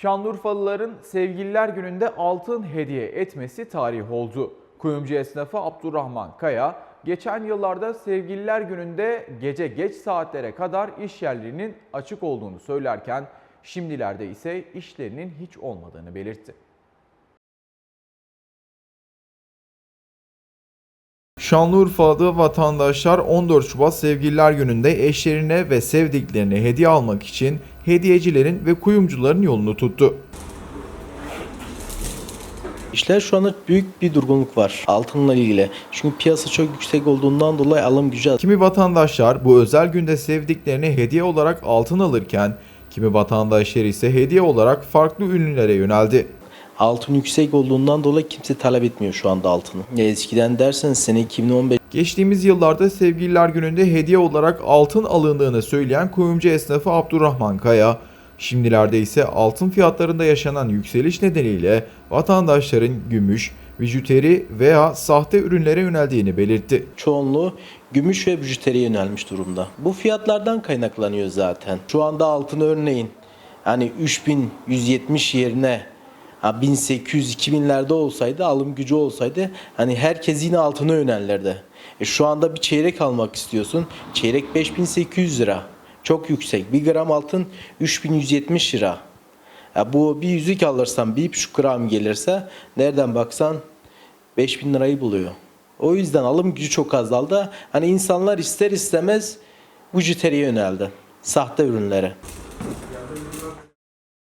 Şanlıurfalıların Sevgililer Günü'nde altın hediye etmesi tarih oldu. Kuyumcu esnafı Abdurrahman Kaya, geçen yıllarda Sevgililer Günü'nde gece geç saatlere kadar iş yerlerinin açık olduğunu söylerken, şimdilerde ise işlerinin hiç olmadığını belirtti. Şanlıurfa'da vatandaşlar 14 Şubat Sevgililer Günü'nde eşlerine ve sevdiklerine hediye almak için hediyecilerin ve kuyumcuların yolunu tuttu. İşler şu anda büyük bir durgunluk var altınla ilgili. Çünkü piyasa çok yüksek olduğundan dolayı alım gücü az. Kimi vatandaşlar bu özel günde sevdiklerine hediye olarak altın alırken, kimi vatandaşlar ise hediye olarak farklı ürünlere yöneldi. Altın yüksek olduğundan dolayı kimse talep etmiyor şu anda altını. Ya eskiden dersen sene 2015 Geçtiğimiz yıllarda Sevgililer Günü'nde hediye olarak altın alındığını söyleyen kuyumcu esnafı Abdurrahman Kaya, şimdilerde ise altın fiyatlarında yaşanan yükseliş nedeniyle vatandaşların gümüş, bijuteri veya sahte ürünlere yöneldiğini belirtti. çoğunluğu gümüş ve bijuteriye yönelmiş durumda. Bu fiyatlardan kaynaklanıyor zaten. Şu anda altın örneğin hani 3170 yerine 1800-2000'lerde olsaydı alım gücü olsaydı hani herkes yine altına yönelirdi. E şu anda bir çeyrek almak istiyorsun. Çeyrek 5800 lira. Çok yüksek. 1 gram altın 3170 lira. Ya bu bir yüzük alırsan bir buçuk gram gelirse nereden baksan 5000 lirayı buluyor. O yüzden alım gücü çok azaldı. Hani insanlar ister istemez bujiteriye yöneldi. Sahte ürünlere.